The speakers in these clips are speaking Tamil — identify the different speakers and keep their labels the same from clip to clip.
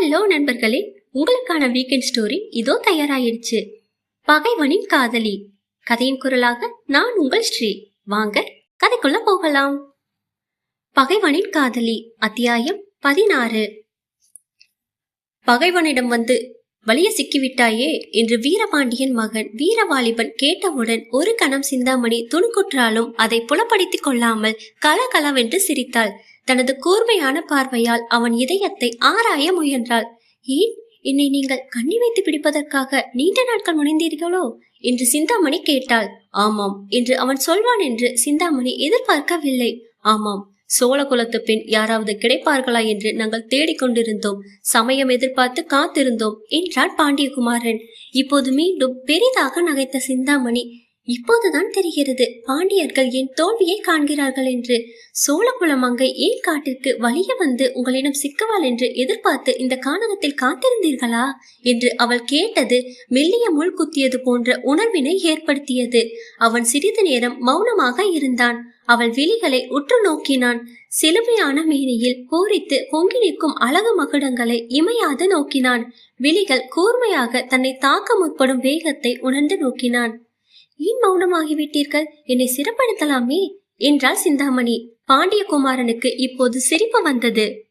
Speaker 1: ஹலோ நண்பர்களே உங்களுக்கான வீக்கெண்ட் ஸ்டோரி இதோ தயாராயிருச்சு. பகைவனின் காதலி. கதையின் குரலாக நான் உங்கள் ஸ்ரீ. வாங்க கதைக்குள்ள போகலாம். பகைவனின் காதலி அத்தியாயம் பதினாறு. பகைவனிடம் வந்து வலிய சிக்கிவிட்டாயே என்று வீரபாண்டியன் மகன் வீரவாலிபன் கேட்டவுடன் ஒரு கணம் சிந்தாமணி துணுக்குற்றாலும் அதை புலப்படுத்திக் கொள்ளாமல் கலகலவென்று சிரித்தாள். தனது கூர்மையான பார்வையால் அவன் இதயத்தை ஆராய முயன்றாள். ஏன்? என்னை நீங்கள் கண்ணி வைத்து பிடிப்பதற்காக நீண்ட நாட்கள் முனைந்தீர்களோ? என்று சிந்தாமணி கேட்டாள். ஆமாம் என்று அவன் சொல்வான் என்று சிந்தாமணி எதிர்பார்க்கவில்லை. ஆமாம் சோழ குலத்து பெண் யாராவது கிடைப்பார்களா என்று நாங்கள் தேடிக்கொண்டிருந்தோம். சமயம் எதிர்பார்த்து காத்திருந்தோம் என்றான் பாண்டியகுமாரன். இப்போது மீண்டும் பெரிதாக நகைத்த சிந்தாமணி. இப்போதுதான் தெரிகிறது பாண்டியர்கள் என் தோல்வியை காண்கிறார்கள் என்று. சோழகுல மங்கை ஏன் காட்டிற்கு வலிய வந்து உங்களிடம் சிக்குவாள் என்று எதிர்பார்த்து இந்த கானகத்தில் காத்திருந்தீர்களா? என்று அவள் கேட்டது மெல்லிய முள் குத்தியது போன்ற உணர்வினை ஏற்படுத்தியது. அவன் சிறிது நேரம் மௌனமாக இருந்தான். அவள் விழிகளை உற்று நோக்கினான். சிலுமையான மேனியில் பூரித்து பொங்கி நிற்கும் அழகு மகுடங்களை இமையாது நோக்கினான். விழிகள் கூர்மையாக தன்னை தாக்க முற்படும் வேகத்தை உணர்ந்து நோக்கினான். ஏன் மௌனமாகிவிட்டீர்கள்? என்னை சிறப்படுத்தலாமே? என்றாள் சிந்தாமணி. பாண்டியகுமாரனுக்கு இப்போது சிரிப்பு வந்தது.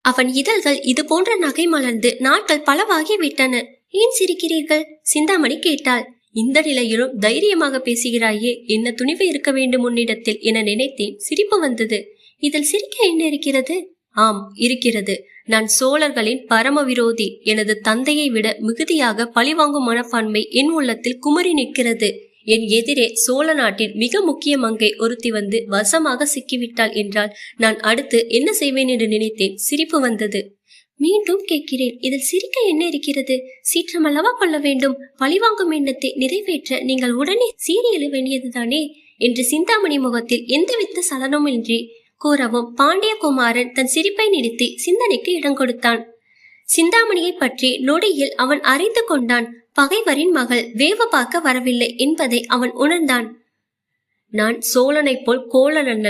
Speaker 1: அவன் இதழ்கள் இது போன்ற நகை மலர்ந்து நாட்கள் பலவாகி விட்டன ஏன் சிரிக்கிறீர்கள்? சிந்தாமணி கேட்டாள். இந்த நிலையிலும் தைரியமாக பேசுகிறாயே என்ன துணிவு இருக்க வேண்டும் உன்னிடத்தில் என நினைத்தேன் சிரிப்பு வந்தது. இதில் சிரிக்க என்ன இருக்கிறது? ஆம் இருக்கிறது. நான் சோழர்களின் பரம விரோதி எனது தந்தையை விட மிகுதியாக பழிவாங்கும் மனப்பான்மை என் உள்ளத்தில் குமரி நிற்கிறது. என் எதிரே சோழ நாட்டின் மிக முக்கிய மங்கை ஒருத்தி வந்து வசமாக சிக்கிவிட்டாள் என்றால் நான் அடுத்து என்ன செய்வேன் என்று நினைத்தேன் சிரிப்பு வந்தது. மீண்டும் கேட்கிறேன். இதில் சிரிக்க என்ன இருக்கிறது? சீற்றம் அல்லவா கொள்ள வேண்டும். பழிவாங்கும் எண்ணத்தை நிறைவேற்ற நீங்கள் உடனே சீரியல வேண்டியதுதானே? என்று சிந்தாமணி முகத்தில் எந்தவித சலனமின்றி கூறவும் பாண்டியகுமாரன் தன் சிரிப்பை நிறுத்தி சிந்தனைக்கு இடம் கொடுத்தான். சிந்தாமணியை பற்றி நொடியில் அவன் அறிந்து கொண்டான். பகைவரின் மகள் வேவ பார்க்க வரவில்லை என்பதை அவன் உணர்ந்தான். நான் சோழனைப் போல் கோளனல்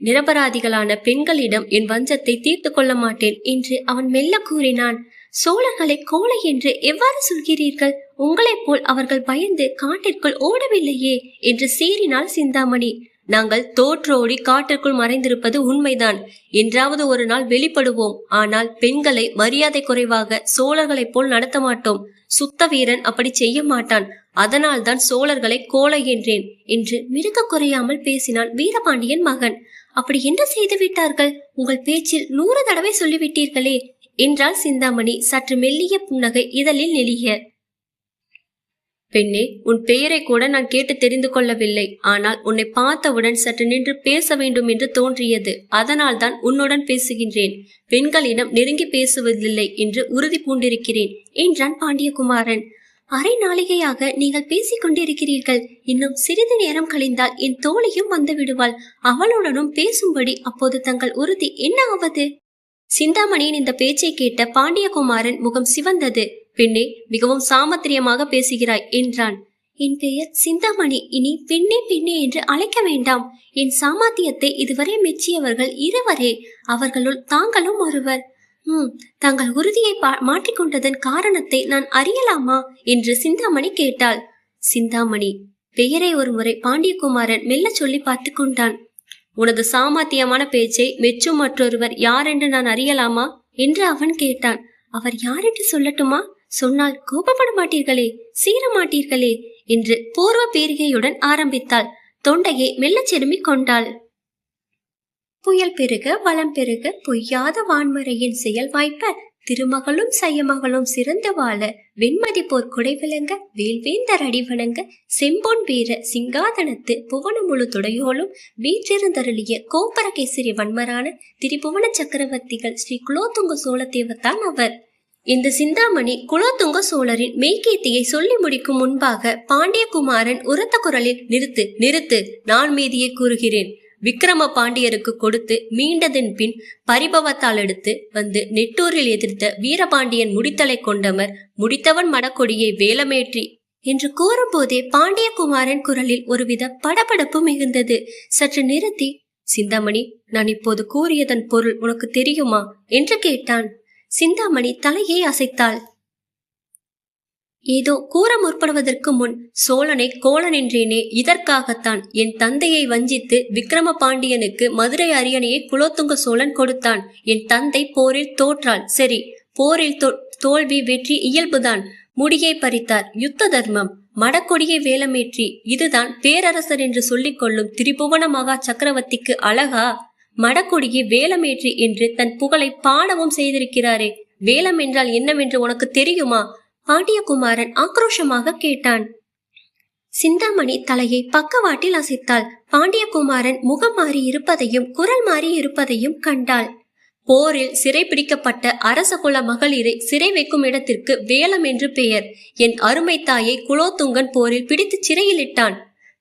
Speaker 1: நிரபராதிகளான பெண்களிடம் என் வஞ்சத்தை தீர்த்து கொள்ள மாட்டேன் என்று அவன் மெல்ல கூறினான். சோழர்களை கோழை என்று எவ்வாறு சொல்கிறீர்கள்? உங்களைப் போல் அவர்கள் பயந்து காட்டிற்குள் ஓடவில்லையே என்று சீறினாள் சிந்தாமணி. நாங்கள் தோற்றோடி காட்டிற்குள் மறைந்திருப்பது உண்மைதான். என்றாவது ஒரு நாள் வெளிப்படுவோம். ஆனால் பெண்களை மரியாதை குறைவாக சோழர்களைப் போல் நடத்த மாட்டோம். சுத்த வீரன் அப்படி செய்ய மாட்டான். அதனால் தான் சோழர்களை கோலை என்றேன் என்று மிருக குறையாமல் பேசினான் வீரபாண்டியன் மகன். அப்படி என்ன செய்து விட்டார்கள்? உங்கள் பேச்சில் நூறு தடவை சொல்லிவிட்டீர்களே என்றால் சிந்தாமணி சற்று மெல்லிய புன்னகை இதழில் நெளிய. பெண்ணே உன் பெயரை கூட நான் கேட்டு தெரிந்து கொள்ளவில்லை. ஆனால் உன்னை பார்த்தவுடன் சற்று நின்று பேச வேண்டும் என்று தோன்றியது. அதனால் தான் உன்னுடன் பேசுகின்றேன். பெண்களிடம் நெருங்கி பேசுவதில்லை என்று உறுதி பூண்டிருக்கிறேன் என்றான் பாண்டியகுமாரன். அரை நாளிகையாக நீங்கள் பேசிக் கொண்டிருக்கிறீர்கள். இன்னும் சிறிது நேரம் கழிந்தால் என் தோழியும் வந்து விடுவாள். அவளுடனும் பேசும்படி அப்போது தங்கள் உறுதி என்ன ஆவது? சிந்தாமணியின் இந்த பேச்சை கேட்ட பாண்டியகுமாரன் முகம் சிவந்தது. பெண்ணே மிகவும் சாமத்திரியமாக பேசுகிறாய் என்றான். என் பெயர் சிந்தாமணி. இனி பெண்ணே பெண்ணே என்று அழைக்க வேண்டாம். என் சாமர்த்தியத்தை இதுவரை மெச்சியவர்கள் இருவரே. அவர்களுள் தாங்களும் ஒருவர். தங்கள் உறுதியை மாற்றிக்கொண்டதன் காரணத்தை நான் அறியலாமா? என்று சிந்தாமணி கேட்டாள். சிந்தாமணி பெயரை ஒருமுறை பாண்டியகுமாரன் மெல்ல சொல்லி பார்த்து கொண்டான். உனது சாமர்த்தியமான பேச்சை மெச்சும் மற்றொருவர் யார் என்று நான் அறியலாமா? என்று அவன் கேட்டான். அவர் யார் என்று சொல்லட்டுமா? சொன்னால் கோபப்பட மாட்டீர்களே சீர மாட்டீர்களே என்று பூர்வ பேரிகையுடன் ஆரம்பித்தாள். தொண்டையை மெல்லச் செருமிக் கொண்டாள். புயல் பெருக வளம் பெருக பொய்யாத வான்மறையின் செயல் வாய்ப்ப திருமகளும் சையமகளும் சிறந்து வாழ வெண்மதி போர் குடை விளங்க வேல்வேந்தர் அடிவணங்க செம்பொன் வீர சிங்காதனத்து புவன முழு துடையோலும் வீற்றிருந்தருளிய கோபரகேசரி வன்மரான திரிபுவன சக்கரவர்த்திகள் ஸ்ரீ குலோத்துங்க சோழத்தேவத்தான் அவர். இந்த சிந்தாமணி குலோத்துங்க சோழரின் மெய்கீர்த்தியை சொல்லி முடிக்கும் முன்பாக பாண்டியகுமாரன் உரத்த குரலில் நிறுத்து நிறுத்து நான் மீதியை கூறுகிறேன். விக்ரம பாண்டியருக்கு கொடுத்து மீண்டதன் பின் பரிபவத்தால் எடுத்து வந்து நெட்டூரில் எதிர்த்த வீரபாண்டியன் முடித்தலை கொண்டவர் முடித்தவன் மடக்கொடியை வேலமேற்றி என்று கூறும்போதே பாண்டியகுமாரன் குரலில் ஒருவித படபடப்பு மிகுந்தது. சற்று நிறுத்தி சிந்தாமணி நான் இப்போது கூறியதன் பொருள் உனக்கு தெரியுமா? என்று கேட்டான். சிந்தாமணி தலையை அசைத்தாள். ஏதோ கூற முற்படுவதற்கு முன் சோழனை கோலன் என்றேனே இதற்காகத்தான் என் தந்தையை வஞ்சித்து விக்ரம பாண்டியனுக்கு மதுரை அரியணையை குலோத்துங்க சோழன் கொடுத்தான். என் தந்தை போரில் தோற்றாள் சரி போரில் தோல்வி வெற்றி இயல்புதான். முடியை பறித்தார் யுத்த தர்மம். மடக்கொடியை வேலமேற்றி இதுதான் பேரரசர் என்று சொல்லிக் கொள்ளும் திரிபுவன மகா சக்கரவர்த்திக்கு அழகா? மடக்கொடியை வேலமேற்றி என்று தன் புகழை பாடவும் செய்திருக்கிறாரே. வேலம் என்றால் என்னவென்று உனக்கு தெரியுமா? பாண்டியகுமாரன் ஆக்ரோஷமாக கேட்டான். சிந்தாமணி தலையை பக்கவாட்டில் அசைத்தாள். பாண்டியகுமாரன் முகம் மாறி இருப்பதையும் குரல் மாறி இருப்பதையும் கண்டாள். போரில் சிறைபிடிக்கப்பட்ட அரச குல மகளிரை சிறை வைக்கும் இடத்திற்கு வேலம் என்று பெயர். என் அருமை தாயை குலோத்துங்கன் போரில் பிடித்து சிறையில் இட்டான்.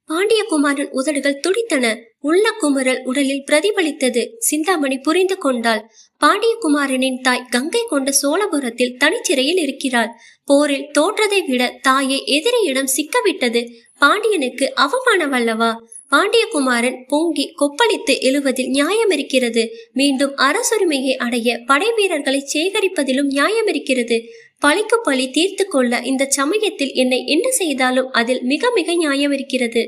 Speaker 1: பாண்டியகுமாரன் உதடுகள் துடித்தன. உள்ள குமரல் உடலில் பிரதிபலித்தது. சிந்தாமணி புரிந்து கொண்டாள். பாண்டியகுமாரனின் தாய் கங்கை கொண்ட சோழபுரத்தில் தனிச்சிறையில் இருக்கிறாள். போரில் தோற்றதை விட தாயை எதிரியிடம் சிக்கவிட்டது. பாண்டியனுக்கு அவமானமல்லவா பாண்டியகுமாரன் பொங்கி கொப்பளித்து எழுவதில் நியாயம் இருக்கிறது மீண்டும் அரசுரிமையை அடைய படை வீரர்களை சேகரிப்பதிலும் நியாயம் இருக்கிறது பழிக்கு பழி தீர்த்து கொள்ள இந்த சமயத்தில் என்னை என்ன செய்தாலும் அதில் மிக மிக நியாயம் இருக்கிறது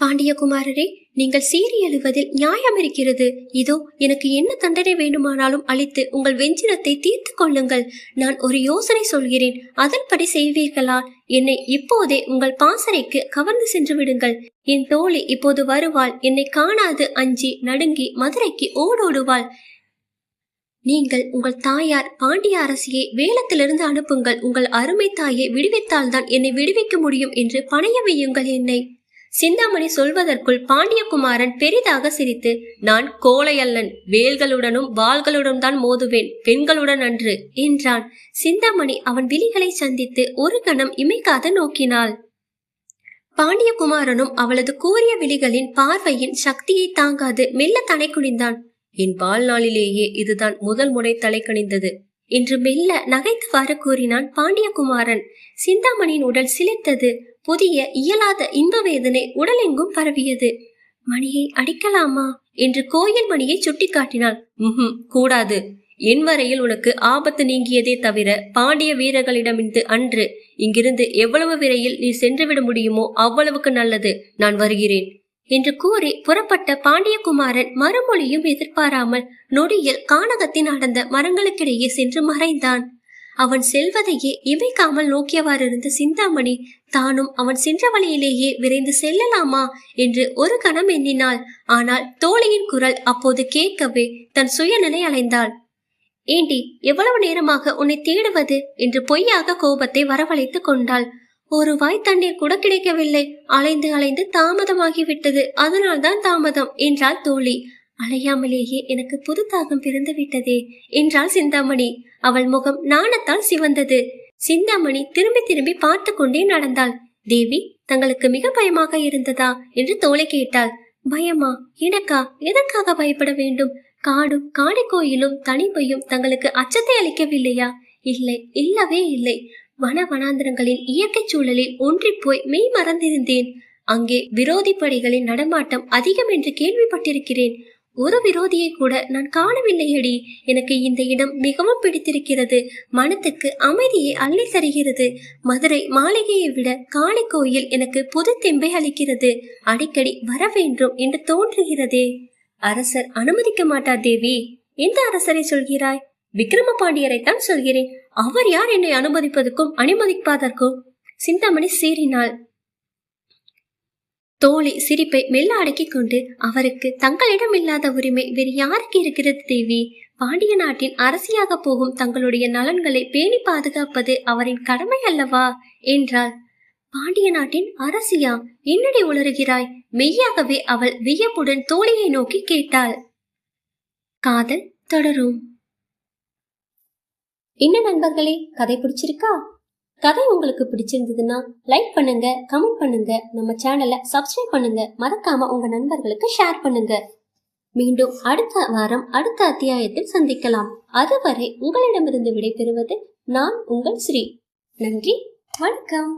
Speaker 1: பாண்டியகுமாரரே நீங்கள் சீறி எழுவதில் நியாயம் இருக்கிறது. இதோ எனக்கு என்ன தண்டனை வேண்டுமானாலும் அளித்து உங்கள் வெஞ்சினத்தை தீர்த்து கொள்ளுங்கள். நான் ஒரு யோசனை சொல்கிறேன். அதன்படி செய்வீர்களா? என்னை இப்போதே உங்கள் பாசறைக்கு கவர்ந்து சென்று விடுங்கள். என் தோழி இப்போது வருவாள். என்னை காணாது அஞ்சி நடுங்கி மதுரைக்கு ஓடோடுவாள். நீங்கள் உங்கள் தாயார் பாண்டிய அரசியை வேலத்திலிருந்து அனுப்புங்கள். உங்கள் அருமை தாயை விடுவித்தால்தான் என்னை விடுவிக்க முடியும் என்று பணைய வையுங்கள் என்னை. சிந்தாமணி சொல்வதற்குள் பாண்டியகுமாரன் பெரிதாக சிரித்து நான் கோலையல்லன் வேல்களுடனும் வாள்களுடன் தான் மோதுவேன் பெண்களுடன் அன்று என்றான். சிந்தாமணி அவன் விழிகளை சந்தித்து ஒரு கணம் இமைக்காத நோக்கினாள். பாண்டியகுமாரனும் அவளது கூரிய விழிகளின் பார்வையின் சக்தியை தாங்காது மெல்ல தலை குனிந்தான். என் வாழ்நாளிலேயே இதுதான் முதல் முறை தலை கணிந்தது என்று மெல்ல நகைத்துவாறு கூறினான் பாண்டியகுமாரன். சிந்தாமணியின் உடல் சிலிர்த்தது. புதிய இயலாத இன்ப வேதனை உடலெங்கும் பரவியது. மணியை அடிக்கலாமா? என்று கோயில் மணியை சுட்டிக்காட்டினாள். கூடாது. என் வரையில் உனக்கு ஆபத்து நீங்கியதே தவிர பாண்டிய வீரர்களிடமிருந்து அன்று இங்கிருந்து எவ்வளவு விரையில் நீ சென்றுவிட முடியுமோ அவ்வளவுக்கு நல்லது. நான் வருகிறேன். என்று கூறி புறப்பட்ட பாண்டியகுமாரன் மறுமொழியும் எதிர்பாராமல் நொடியில் கானகத்தின் அடர்ந்த மரங்களுக்கிடையே சென்று மறைந்தான். அவன் செல்வதையே இமைக்காமல் நோக்கியவாறு இருந்த சிந்தாமணி தானும் அவன் சென்ற வழியிலேயே விரைந்து செல்லலாமா? என்று ஒரு கணம் எண்ணினாள். ஆனால் தோழியின் குரல் அப்போது கேட்கவே தன் சுயநிலை அலைந்தாள். ஏண்டி எவ்வளவு நேரமாக உன்னை தேடுவது? என்று பொய்யாக கோபத்தை வரவழைத்துக் கொண்டாள். ஒரு வாய் தண்ணீர் கூட கிடைக்கவில்லை. அலைந்து அலைந்து தாமதமாகிவிட்டது. அதனால்தான் தாமதம் என்றாள் தோழி. அலையாமலேயே எனக்கு புது தாகம் பிறந்து விட்டதே என்றாள் சிந்தாமணி. அவள் முகம் நாணத்தால் சிவந்தது. சிந்தாமணி திரும்பி திரும்பி பார்த்து கொண்டே நடந்தாள். தேவி தங்களுக்கு மிக பயமாக இருந்ததா? என்று தோலை கேட்டாள். பயமா? எனக்கா? எதற்காக பயப்பட வேண்டும்? காடும் காடை கோயிலும் தனிமையும் தங்களுக்கு அச்சத்தை அளிக்கவில்லையா? இல்லை இல்லவே இல்லை. வன வனாந்திரங்களின் இயற்கை சூழலில் ஒன்றிப் போய் மெய் மறந்திருந்தேன். அங்கே விரோதி படைகளின் நடமாட்டம் அதிகம் என்று கேள்விப்பட்டிருக்கிறேன். ஒரு விரோதியை கூட நான் காணவில்லையடி. எனக்கு இந்த இடம் மிகவும் பிடித்திருக்கிறது. மனத்துக்கு அமைதியை அள்ளி தருகிறது. மதுரை மாளிகையை விட காளி கோயில் எனக்கு புது தெம்பை அளிக்கிறது. அடிக்கடி வர வேண்டும் என்று தோன்றுகிறதே. அரசர் அனுமதிக்க மாட்டார் தேவி. எந்த அரசரை சொல்கிறாய்? விக்ரம பாண்டியரைத்தான் சொல்கிறேன். அவர் யார் என்னை அனுமதிப்பதற்கும் அனுமதிப்பதற்கும் சிந்தாமணி சீறினாள். தோழி சிரிப்பை மெல்ல அடக்கிக் கொண்டு அவருக்கு தங்களிடம் இல்லாத உரிமை வேறு யாருக்கு இருக்கிறது தேவி? பாண்டிய நாட்டின் அரசியாக போகும் தங்களுடைய நலன்களை பேணி பாதுகாப்பது அவரின் கடமை அல்லவா? என்றாள். பாண்டிய நாட்டின் அரசியா? என்னடி உளறுகிறாய்? மெய்யாகவே அவள் வியப்புடன் தோழியை நோக்கி கேட்டாள். காதல் தொடரும். என்ன நண்பர்களே கதை பிடிச்சிருக்கா? கதை உங்களுக்கு பிடிச்சிருந்ததுன்னா லைக் பண்ணுங்க கமெண்ட் பண்ணுங்க நம்ம சேனலை சப்ஸ்கிரைப் பண்ணுங்க. மறக்காம உங்க நண்பர்களுக்கு ஷேர் பண்ணுங்க. மீண்டும் அடுத்த வாரம் அடுத்த அத்தியாயத்தில் சந்திக்கலாம். அதுவரை உங்களிடமிருந்து விடைபெறுவது நான் உங்கள் ஸ்ரீ. நன்றி வணக்கம்.